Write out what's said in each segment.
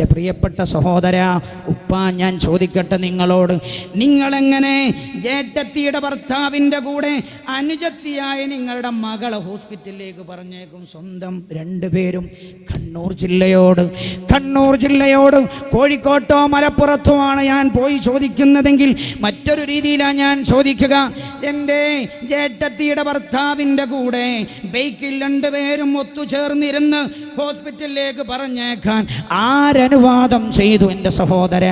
എന്റെ പ്രിയപ്പെട്ട സഹോദര ഉപ്പ ഞാൻ ചോദിക്കട്ടെ നിങ്ങളോട്. നിങ്ങളെങ്ങനെ ജേട്ടത്തിയുടെ ഭർത്താവിന്റെ കൂടെ അനുജത്തിയായ നിങ്ങളുടെ മകളെ ഹോസ്പിറ്റലിലേക്ക് പറഞ്ഞേക്കും? സ്വന്തം രണ്ടുപേരും കണ്ണൂർ ജില്ലയോട്. കണ്ണൂർ ജില്ലയോട് കോഴിക്കോട്ടോ മലപ്പുറത്തോ ആണ് ഞാൻ പോയി ചോദിക്കുന്നതെങ്കിൽ മറ്റൊരു രീതിയിലാണ് ഞാൻ ചോദിക്കുക. എന്റെ ജേട്ടത്തിയുടെ ഭർത്താവിന്റെ കൂടെ ബൈക്കിൽ രണ്ടുപേരും ഒത്തുചേർന്നിരുന്ന് ഹോസ്പിറ്റലിലേക്ക് പറഞ്ഞേക്കാൻ ആരനുവാദം ചെയ്തു എന്റെ സഹോദര.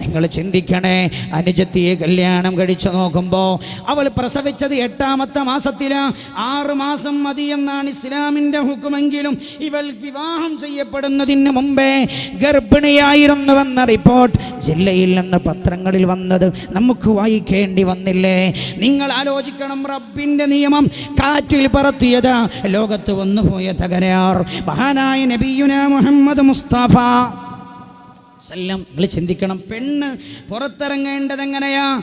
നിങ്ങൾ ചിന്തിക്കണേ അനുജത്തിയെ കല്യാണം കഴിച്ചു നോക്കുമ്പോൾ അവൾ പ്രസവിച്ചത് എട്ടാമത്തെ മാസത്തില. ആറ് മാസം മതിയെന്നാണ് ഇസ്ലാമിന്റെ ഹുക്കുമെങ്കിലും ഇവൾ വിവാഹം ചെയ്യപ്പെടുന്നതിന് മുമ്പേ ഗർഭിണിയായിരുന്നുവെന്ന റിപ്പോർട്ട് ജില്ലയിൽ നിന്ന് പത്രങ്ങളിൽ വന്നത്. നമുക്ക് വായിക്കേണ്ടി വന്നില്ലേ? നിങ്ങൾ ആലോചിക്കണം റബ്ബിന്റെ നിയമം കാറ്റിൽ പറത്തിയത്. ലോകത്ത് വന്നുപോയ തകരാർ. മഹാനായ നബിയുന മുഹമ്മദ് മുസ്തഫ. സല്ലം നിങ്ങൾ ചിന്തിക്കണം പെണ്ണ് പുറത്തിറങ്ങേണ്ടത് എങ്ങനെയാ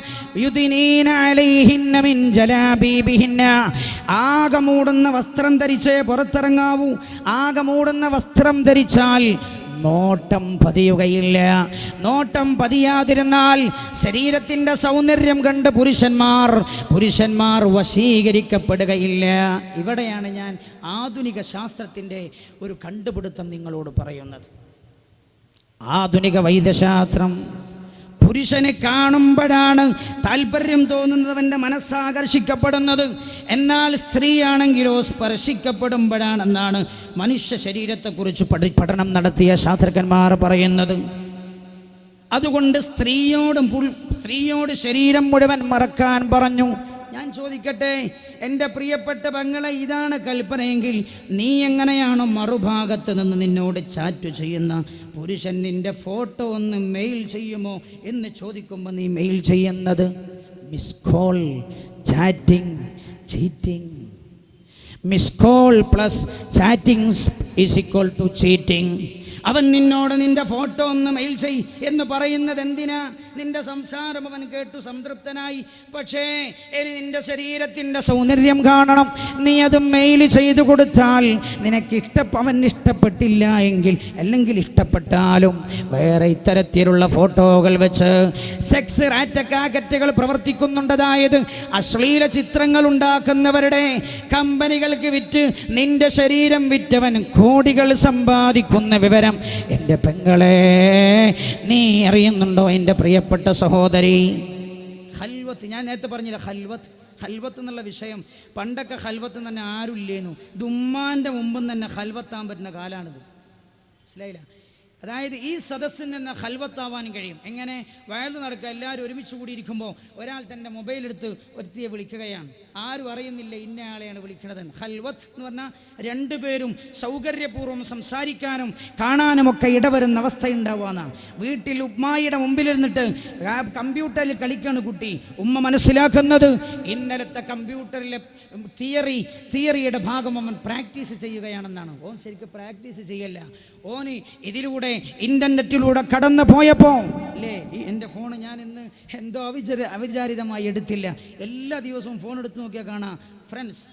ആകെ മൂടുന്ന വസ്ത്രം ധരിച്ചേ പുറത്തിറങ്ങാവൂ. ആകെ മൂടുന്ന വസ്ത്രം ധരിച്ചാൽ നോട്ടം പതിയുകയില്ല. നോട്ടം പതിയാതിരുന്നാൽ ശരീരത്തിന്റെ സൗന്ദര്യം കണ്ട് പുരുഷന്മാർ പുരുഷന്മാർ വശീകരിക്കപ്പെടുകയില്ല. ഇവിടെയാണ് ഞാൻ ആധുനിക ശാസ്ത്രത്തിന്റെ ഒരു കണ്ടുപിടുത്തം നിങ്ങളോട് പറയുന്നത്. ആധുനിക വൈദ്യശാസ്ത്രം. പുരുഷനെ കാണുമ്പോഴാണ് താല്പര്യം തോന്നുന്നവന്റെ മനസ്സാകർഷിക്കപ്പെടുന്നത് എന്നാൽ സ്ത്രീയാണെങ്കിലോ സ്പർശിക്കപ്പെടുമ്പോഴാണെന്നാണ് മനുഷ്യ ശരീരത്തെക്കുറിച്ച് പഠി പഠനം നടത്തിയ ശാസ്ത്രജ്ഞന്മാർ പറയുന്നത്. അതുകൊണ്ട് സ്ത്രീയോടും സ്ത്രീയോട് ശരീരം മുഴുവൻ മറക്കാൻ പറഞ്ഞു. ഞാൻ ചോദിക്കട്ടെ എന്റെ പ്രിയപ്പെട്ട പെങ്ങളെ ഇതാണ് കൽപ്പനയെങ്കിൽ നീ എങ്ങനെയാണോ മറുഭാഗത്ത് നിന്ന് നിന്നോട് ചാറ്റ് ചെയ്യുന്ന പുരുഷൻ നിന്റെ ഫോട്ടോ ഒന്ന് മെയിൽ ചെയ്യുമോ എന്ന് ചോദിക്കുമ്പോൾ നീ മെയിൽ ചെയ്യുന്നത്? Miss call chatting cheating miss call plus chatting is equal to cheating അവൻ നിന്നോട് നിന്റെ ഫോട്ടോ ഒന്ന് മെയിൽ ചെയ് എന്ന് പറയുന്നത് എന്തിനാ? നിന്റെ സംസാരം അവൻ കേട്ടു സംതൃപ്തനായി. പക്ഷേ ഇനി നിന്റെ ശരീരത്തിന്റെ സൗന്ദര്യം കാണണം. നീ അത് മെയിൽ ചെയ്തു കൊടുത്താൽ നിനക്ക് ഇഷ്ട അവൻ ഇഷ്ടപ്പെട്ടില്ല എങ്കിൽ അല്ലെങ്കിൽ ഇഷ്ടപ്പെട്ടാലും വേറെ ഇത്തരത്തിലുള്ള ഫോട്ടോകൾ വെച്ച് സെക്സ് റാറ്റക്കാക്കറ്റുകൾ പ്രവർത്തിക്കുന്നുണ്ട്. അതായത് അശ്ലീല ചിത്രങ്ങൾ ഉണ്ടാക്കുന്നവരുടെ കമ്പനികൾക്ക് വിറ്റ് നിന്റെ ശരീരം വിറ്റവൻ കോടികൾ സമ്പാദിക്കുന്ന വിവരം എന്റെ പെങ്ങളെ നീ അറിയുന്നുണ്ടോ എന്റെ പ്രിയപ്പെട്ട സഹോദരി? ഹൽവത്ത് ഞാൻ നേരത്തെ പറഞ്ഞില്ല ഹൽവത്ത് ഹൽവത്ത് എന്നുള്ള വിഷയം പണ്ടൊക്കെ ഹൽവത്ത് തന്നെ ആരും ഇല്ലേന്നു ദുമ്മാന്റെ മുമ്പും തന്നെ ഹൽവത്താൻ പറ്റുന്ന കാലാണിത്. മനസ്സിലായില്ല? അതായത് ഈ സദസ്സിൽ നിന്ന് ഹൽവത്താവാനും കഴിയും. എങ്ങനെ? വയൽ നടക്കുക എല്ലാവരും ഒരുമിച്ച് കൂടിയിരിക്കുമ്പോൾ ഒരാൾ തന്റെ മൊബൈൽ എടുത്ത് ഒരുത്തിയെ വിളിക്കുകയാണ്. ആരും അറിയുന്നില്ല ഇന്ന ആളെയാണ് വിളിക്കുന്നത്. ഹൽവത്ത് എന്ന് പറഞ്ഞാൽ രണ്ടു പേരും സൗകര്യപൂർവം സംസാരിക്കാനും കാണാനുമൊക്കെ ഇടവരുന്ന അവസ്ഥ ഉണ്ടാവുകയെന്നാണ് വീട്ടിൽ ഉമ്മായിയുടെ മുമ്പിലിരുന്നിട്ട് കമ്പ്യൂട്ടറിൽ കളിക്കാണ് കുട്ടി. ഉമ്മ മനസ്സിലാക്കുന്നത് ഇന്നലത്തെ കമ്പ്യൂട്ടറിലെ തിയറി തിയറിയുടെ ഭാഗം അവൻ പ്രാക്ടീസ് ചെയ്യുകയാണെന്നാണ്. ഓൻ ശരിക്കും പ്രാക്ടീസ് ചെയ്യല്ല. ഓന് ഇതിലൂടെ ഇന്റർനെറ്റിലൂടെ കടന്നു പോയപ്പോൾ അല്ലേ എന്റെ ഫോൺ ഞാൻ ഇന്ന് എന്തോ അവിചാര അവിചാരിതമായി എടുത്തില്ല. എല്ലാ ദിവസവും ഫോൺ എടുത്ത് നോക്കിയാൽ കാണാം friends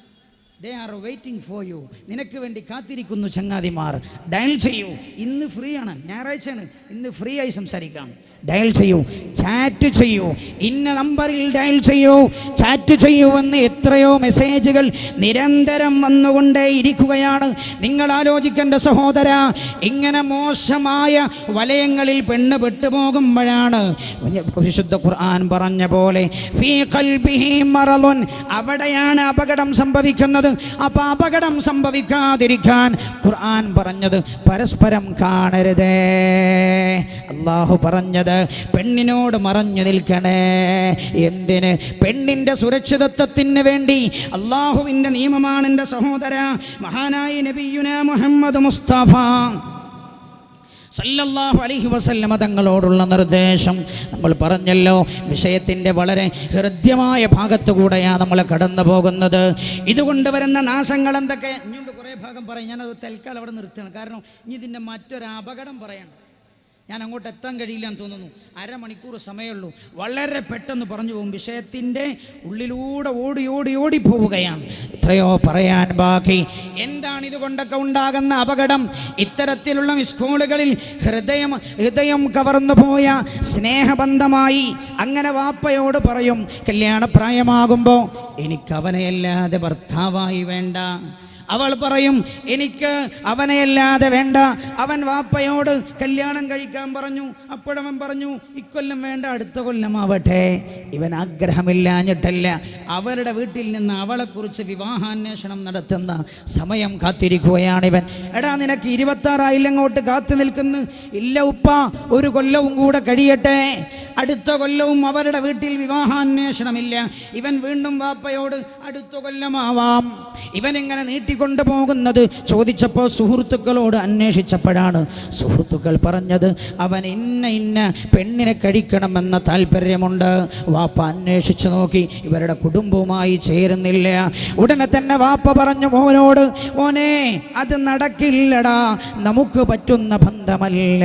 they are waiting for you നിനക്ക് വേണ്ടി കാത്തിരിക്കുന്നു ചങ്ങാതിമാർ. ഡയൽ ചെയ്യൂ. ഇന്ന് ഫ്രീ ആണ്. ഞായറാഴ്ചയാണ്. ഇന്ന് ഫ്രീ ആയി സംസാരിക്കാം. ഡയൽ ചെയ്യൂ. ചാറ്റ് ചെയ്യൂ. ഇന്ന നമ്പറിൽ ഡയൽ ചെയ്യൂ. ചാറ്റ് ചെയ്യൂ എന്ന് എത്രയോ മെസ്സേജുകൾ നിരന്തരം വന്നുകൊണ്ടേ ഇരിക്കുകയാണ് നിങ്ങൾ ആലോചിക്കേണ്ട സഹോദര ഇങ്ങനെ മോശമായ വലയങ്ങളിൽ പെണ്ണ് പെട്ടുപോകുമ്പോഴാണ് വിശുദ്ധ ഖുർആൻ പറഞ്ഞ പോലെ അവിടെയാണ് അപകടം സംഭവിക്കുന്നത്. അപ്പൊ അപകടം സംഭവിക്കാതിരിക്കാൻ ഖുർആൻ പറഞ്ഞത് പരസ്പരം കാണരുതേ. അള്ളാഹു പറഞ്ഞത് പെണ്ണിനോട് മറഞ്ഞു നിൽക്കണേ. എന്തിന്? പെണ്ണിന്റെ സുരക്ഷിതത്വത്തിന് വേണ്ടി അള്ളാഹുവിന്റെ നിയമമാണ് എന്റെ സഹോദര മഹാനായി നബിയുന മുഹമ്മദ് മുസ്തഫ. സല്ലല്ലാഹു അലൈഹി വസല്ലമ തങ്ങളോടുള്ള നിർദ്ദേശം. നമ്മൾ പറഞ്ഞല്ലോ വിഷയത്തിന്റെ വളരെ ഹൃദ്യമായ ഭാഗത്തു കൂടെയാണ് നമ്മൾ കടന്നു പോകുന്നത് ഇതുകൊണ്ട് വരുന്ന നാശങ്ങൾ എന്തൊക്കെ? ഇനിയുണ്ട് കുറേ ഭാഗം പറയും. ഞാനത് തൽക്കാലം അവിടെ നിർത്തുകയാണ്. കാരണം ഇനി ഇതിന്റെ മറ്റൊരു അപകടം പറയണം ഞാൻ അങ്ങോട്ട് എത്താൻ കഴിയില്ല എന്ന് തോന്നുന്നു. അരമണിക്കൂർ സമയമുള്ളൂ. വളരെ പെട്ടെന്ന് പറഞ്ഞു പോകും. വിഷയത്തിന്റെ ഉള്ളിലൂടെ ഓടി ഓടി ഓടി പോവുകയാണ്. എത്രയോ പറയാൻ ബാക്കി. എന്താണ് ഇതുകൊണ്ടൊക്കെ ഉണ്ടാകുന്ന അപകടം? ഇത്തരത്തിലുള്ള സ്കൂളുകളിൽ ഹൃദയം ഹൃദയം കവർന്നു പോയ സ്നേഹബന്ധമായി അങ്ങനെ വാപ്പയോട് പറയും കല്യാണപ്രായമാകുമ്പോൾ എനിക്കവനെയല്ലാതെ ഭർത്താവായി വേണ്ട. അവൾ പറയും എനിക്ക് അവനെയല്ലാതെ വേണ്ട. അവൻ വാപ്പയോട് കല്യാണം കഴിക്കാൻ പറഞ്ഞു. അപ്പോഴവൻ പറഞ്ഞു ഇക്കൊല്ലം വേണ്ട അടുത്ത കൊല്ലമാവട്ടെ ഇവൻ ആഗ്രഹമില്ലാഞ്ഞിട്ടല്ല. അവരുടെ വീട്ടിൽ നിന്ന് അവളെക്കുറിച്ച് വിവാഹാന്വേഷണം നടത്തുന്ന സമയം കാത്തിരിക്കുകയാണ് ഇവൻ. എടാ നിനക്ക് ഇരുപത്താറായില്ലങ്ങോട്ട് കാത്തു നിൽക്കുന്നു. ഇല്ല ഉപ്പ ഒരു കൊല്ലവും കൂടെ കഴിയട്ടെ. അടുത്ത കൊല്ലവും അവരുടെ വീട്ടിൽ വിവാഹാന്വേഷണമില്ല. ഇവൻ വീണ്ടും വാപ്പയോട് അടുത്ത കൊല്ലമാവാം ഇവൻ ഇങ്ങനെ നീട്ടിക്കൊണ്ടു പോകുന്നത് ചോദിച്ചപ്പോൾ സുഹൃത്തുക്കളോട് അന്വേഷിച്ചപ്പോഴാണ് സുഹൃത്തുക്കൾ പറഞ്ഞത് അവൻ ഇന്ന ഇന്ന പെണ്ണിനെ കഴിക്കണമെന്ന താല്പര്യമുണ്ട്. വാപ്പ അന്വേഷിച്ചു നോക്കി. ഇവരുടെ കുടുംബവുമായി ചേരുന്നില്ല. ഉടനെ തന്നെ വാപ്പ പറഞ്ഞു മോനോട് മോനെ അത് നടക്കില്ലടാ. നമുക്ക് പറ്റുന്ന ബന്ധമല്ല.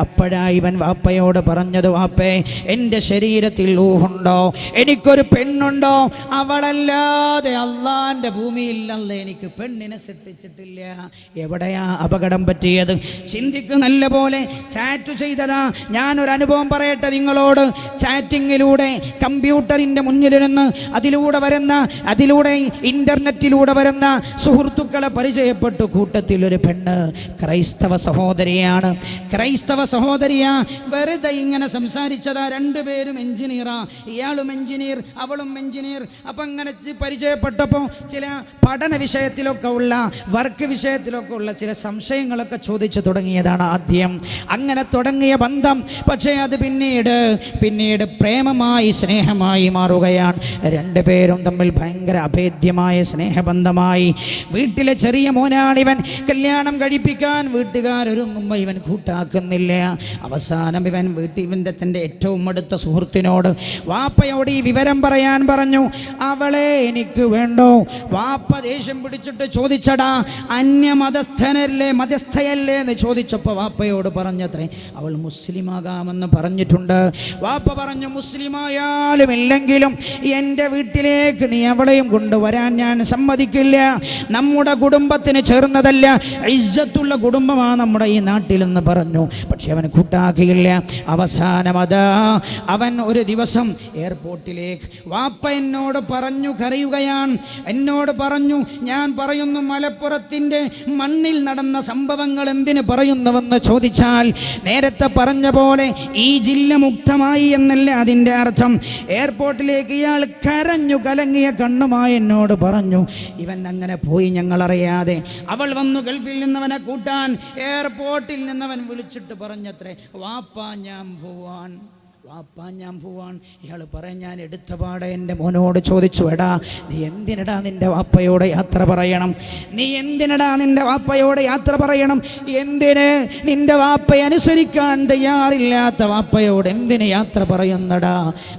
അപ്പോഴാ ഇവൻ വാപ്പയോട് പറഞ്ഞത് വാപ്പേ എന്റെ ശരീരത്തിൽ ഊഹുണ്ടോ? എനിക്കൊരു പെണ്ണുണ്ടോ? അവളല്ലാതെ അള്ളാന്റെ ഭൂമിയിലല്ല എനിക്ക് പെണ്ണിനെ സൃഷ്ടിച്ചിട്ടില്ല. എവിടെയാ അപകടം പറ്റിയത്? ചിന്തിക്ക് നല്ല പോലെ ചാറ്റ് ചെയ്തതാ. ഞാനൊരു അനുഭവം പറയട്ടെ നിങ്ങളോട്. ചാറ്റിങ്ങിലൂടെ കമ്പ്യൂട്ടറിന്റെ മുന്നിലിരുന്ന് അതിലൂടെ വരുന്ന അതിലൂടെ ഇന്റർനെറ്റിലൂടെ വരുന്ന സുഹൃത്തുക്കളെ പരിചയപ്പെട്ടു. കൂട്ടത്തിൽ ഒരു പെണ്ണ് ക്രൈസ്തവ സഹോദരിയാണ്. ക്രൈസ്തവ സഹോദരിയാ വെറുതെ ഇങ്ങനെ സംസാരിച്ചതാ. രണ്ടുപേരും എഞ്ചിനീയറാ. ഇയാളും എഞ്ചിനീയർ അവളും എഞ്ചിനീയർ. അപ്പം അങ്ങനെ പരിചയപ്പെട്ടപ്പോൾ ചില പഠന വിഷയത്തിലൊക്കെ ഉള്ള വർക്ക് വിഷയത്തിലൊക്കെ ഉള്ള ചില സംശയങ്ങളൊക്കെ ചോദിച്ചു തുടങ്ങിയതാണ് ആദ്യം. അങ്ങനെ തുടങ്ങിയ ബന്ധം പക്ഷേ അത് പിന്നീട് പിന്നീട് പ്രേമമായി സ്നേഹമായി മാറുകയാണ്. രണ്ടുപേരും തമ്മിൽ ഭയങ്കര അഭേദ്യമായ സ്നേഹബന്ധമായി. വീട്ടിലെ ചെറിയ മോനാണിവൻ കല്യാണം കഴിപ്പിക്കാൻ വീട്ടുകാരൊരുങ്ങുമ്പോൾ ഇവൻ കൂട്ടാക്കുന്നില്ല. അവസാനം ഇവൻ വീട്ടിൽ ഇവന്റെ തന്റെ ഏറ്റവും അടുത്ത സുഹൃത്തിനോട് വാപ്പയോട് ഈ വിവരം പറയാൻ പറഞ്ഞു അവളെ എനിക്ക് വേണ്ടോ? വാപ്പ ദേഷ്യം പിടിച്ചിട്ട് ചോദിച്ചടാ അന്യമതസ്ഥനല്ലേ മതസ്ഥയല്ലേ എന്ന് ചോദിച്ചപ്പോൾ വാപ്പയോട് പറഞ്ഞത്രേ അവൾ മുസ്ലിമാകാമെന്ന് പറഞ്ഞിട്ടുണ്ട്. വാപ്പ പറഞ്ഞു മുസ്ലിമായാലും ഇല്ലെങ്കിലും എന്റെ വീട്ടിലേക്ക് നീ അവളെയും കൊണ്ടുവരാൻ ഞാൻ സമ്മതിക്കില്ല. നമ്മുടെ കുടുംബത്തിന് ചേർന്നതല്ല ഇജ്ജത്തുള്ള കുടുംബമാണ് നമ്മുടെ ഈ നാട്ടിലെന്ന് പറഞ്ഞു. പക്ഷെ അവൻ കൂട്ടാക്കിയില്ല അവസാനം അതാ അവൻ ഒരു ദിവസം എയർപോർട്ടിലേക്ക് വാപ്പ എന്നോട് പറഞ്ഞു കരയുകയാണ്. എന്നോട് പറഞ്ഞു ഞാൻ പറയുന്നു മലപ്പുറത്തിന്റെ മണ്ണിൽ നടന്ന സംഭവങ്ങൾ എന്തിന് പറയുന്നുവെന്ന് ചോദിച്ചാൽ നേരത്തെ പറഞ്ഞ പോലെ ഈ ജില്ല മുക്തമായി എന്നല്ല അതിന്റെ അർത്ഥം. എയർപോർട്ടിലേക്ക് ഇയാൾ കരഞ്ഞു കലങ്ങിയ കണ്ണുമായി എന്നോട് പറഞ്ഞു ഇവൻ അങ്ങനെ പോയി ഞങ്ങളറിയാതെ. അവൾ വന്നു ഗൾഫിൽ നിന്നവനെ കൂട്ടാൻ എയർപോർട്ടിൽ നിന്നവൻ വിളിച്ചിട്ട് പറഞ്ഞത്രേ വാപ്പാ ഞാൻ പോവാൻ. വാപ്പാ ഞാൻ പോവാൻ ഇയാൾ പറയാൻ ഞാൻ എടുത്ത പാടെ എന്റെ മോനോട് ചോദിച്ചു എടാ നീ എന്തിനടാ നിന്റെ വാപ്പയോട് യാത്ര പറയണം? നീ എന്തിനടാ നിന്റെ വാപ്പയോട് യാത്ര പറയണം? എന്തിന്? നിന്റെ വാപ്പയെ അനുസരിക്കാൻ തയ്യാറില്ലാത്ത വാപ്പയോട് എന്തിന് യാത്ര പറയുന്നടാ?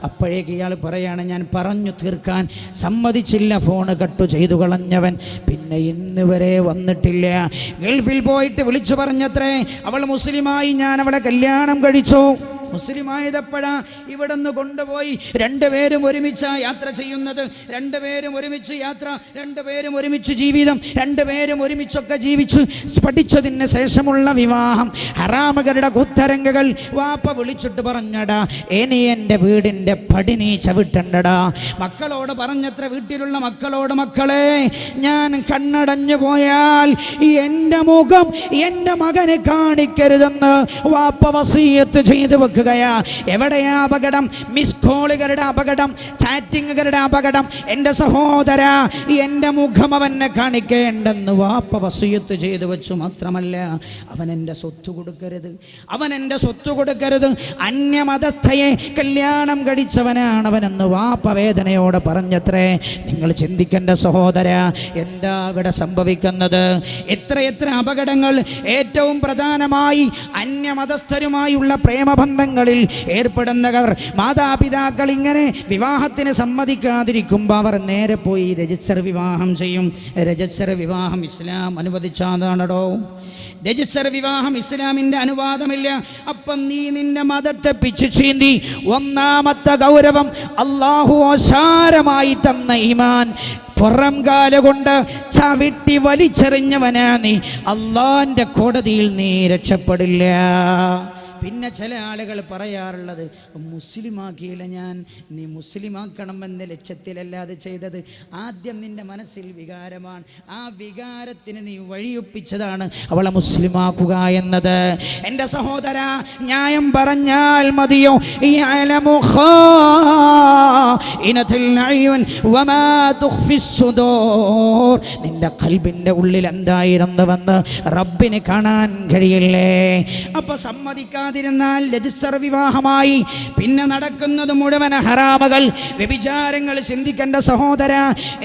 അപ്പോഴേക്ക് ഇയാൾ പറയാണ് ഞാൻ പറഞ്ഞു തീർക്കാൻ സമ്മതിച്ചില്ല ഫോണ് കട്ടു ചെയ്തു കളഞ്ഞവൻ. പിന്നെ ഇന്ന് വരെ വന്നിട്ടില്ല. ഗൾഫിൽ പോയിട്ട് വിളിച്ചു പറഞ്ഞത്രേ അവൾ മുസ്ലിമായി ഞാൻ അവളെ കല്യാണം കഴിച്ചു. മുസ്ലിമായതപ്പോഴാ ഇവിടെ നിന്ന് കൊണ്ടുപോയി രണ്ടുപേരും ഒരുമിച്ച യാത്ര ചെയ്യുന്നത്. രണ്ടുപേരും ഒരുമിച്ച് യാത്ര രണ്ടുപേരും ഒരുമിച്ച് ജീവിതം രണ്ടുപേരും ഒരുമിച്ചൊക്കെ ജീവിച്ച് പഠിച്ചതിന് ശേഷമുള്ള വിവാഹം. ഹറാമകരുടെ കുത്തരങ്ങകൾ വാപ്പ വിളിച്ചിട്ട് പറഞ്ഞടാ ഇനി എന്റെ വീടിന്റെ പടി നീ ചവിട്ടണ്ടടാ. മക്കളോട് പറഞ്ഞത്ര വീട്ടിലുള്ള മക്കളോട് മക്കളെ ഞാൻ കണ്ണടഞ്ഞു പോയാൽ ഈ എന്റെ മുഖം എന്റെ മകനെ കാണിക്കരുതെന്ന് വാപ്പ വസീയത്ത് ചെയ്തു വെക്കുകയാ എവിടെയാ അപകടം? മിസ് കോളുകളുടെ അപകടം ചാറ്റിങ്ങുകളുടെ അപകടം. എന്റെ സഹോദര എന്റെ മുഖം അവനെ കാണിക്കേണ്ടെന്ന് വാപ്പ വസൂയത്ത് ചെയ്തു വെച്ചു മാത്രമല്ല അവൻ എന്റെ സ്വത്ത് കൊടുക്കരുത്. അവൻ എന്റെ സ്വത്ത് കൊടുക്കരുത്. അന്യമതസ്ഥയെ കല്യാണം കഴിച്ചവനാണ് അവനെന്ന് വാപ്പ വേദനയോടെ പറഞ്ഞത്രേ. നിങ്ങൾ ചിന്തിക്കേണ്ട സഹോദര എന്താ ഇവിടെ സംഭവിക്കുന്നത്? എത്ര എത്ര അപകടങ്ങൾ ഏറ്റവും പ്രധാനമായി അന്യമതസ്ഥരുമായുള്ള പ്രേമബന്ധങ്ങളിൽ ഏർപ്പെടുന്നവർ മാതാപിതാ മാതാപിതാക്കൾ ഇങ്ങനെ വിവാഹത്തിന് സമ്മതിക്കാതിരിക്കുമ്പോൾ അവർ നേരെ പോയി രജിസ്റ്റർ വിവാഹം ചെയ്യും. രജിസ്റ്റർ വിവാഹം ഇസ്ലാം അനുവദിച്ചാതാണടോ. രജിസ്റ്റർ വിവാഹം ഇസ്ലാമിന്റെ അനുവാദമില്ല. അപ്പം നീ നിന്റെ മതത്തെ പിച്ചു ചീന്തി. ഒന്നാമത്തെ ഗൗരവം അള്ളാഹു അസാരമായി തന്ന ഈമാൻ. പുറം കാല കൊണ്ട് ചവിട്ടി വലിച്ചെറിഞ്ഞവനാ നീ. അള്ളാന്റെ കോടതിയിൽ നീ രക്ഷപ്പെടില്ല. പിന്നെ ചില ആളുകൾ പറയാറുള്ളത് മുസ്ലിമാക്കിയില്ല ഞാൻ നീ മുസ്ലിമാക്കണം എന്ന ലക്ഷ്യത്തിലല്ലാതെ ചെയ്തത് ആദ്യം നിന്റെ മനസ്സിൽ വികാരമാണ്. ആ വികാരത്തിന് നീ വഴിയൊപ്പിച്ചതാണ് അവളെ മുസ്ലിമാക്കുക എന്നത്. എന്റെ സഹോദര ന്യായം പറഞ്ഞാൽ മതിയോ? ഈ നിന്റെ കൽബിന്റെ ഉള്ളിൽ എന്തായിരുന്നുവെന്ന് റബ്ബിന് കാണാൻ കഴിയില്ലേ? അപ്പൊ സമ്മതിക്കാതിരുന്നാൽ രജിസ്റ്റർ വിവാഹമായി. പിന്നെ നടക്കുന്നത് മുഴുവൻ ഹറാമകൾ. വ്യഭിചാരങ്ങൾ ചിന്തിക്കേണ്ട സഹോദര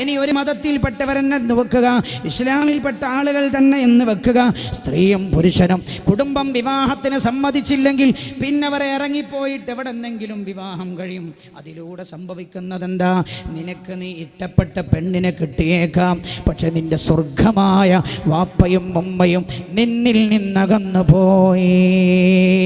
ഇനി ഒരു മതത്തിൽപ്പെട്ടവരെന്നെ വെക്കുക ഇസ്ലാമിൽപ്പെട്ട ആളുകൾ തന്നെ എന്ന് വെക്കുക. സ്ത്രീയും പുരുഷനും കുടുംബം വിവാഹത്തിന് സമ്മതിച്ചില്ലെങ്കിൽ പിന്നെ അവരെ ഇറങ്ങിപ്പോയിട്ട് എവിടെ എന്തെങ്കിലും വിവാഹം കഴിയും. അതിലൂടെ സംഭവിക്കുന്നത് എന്താ നിനക്ക് നീ ഇഷ്ടപ്പെട്ട പെണ്ണിനെ കിട്ടിയേക്കാം. പക്ഷെ നിന്റെ സ്വർഗമായ വാപ്പയും ഉമ്മയും നിന്നിൽ നിന്നകന്നു പോയി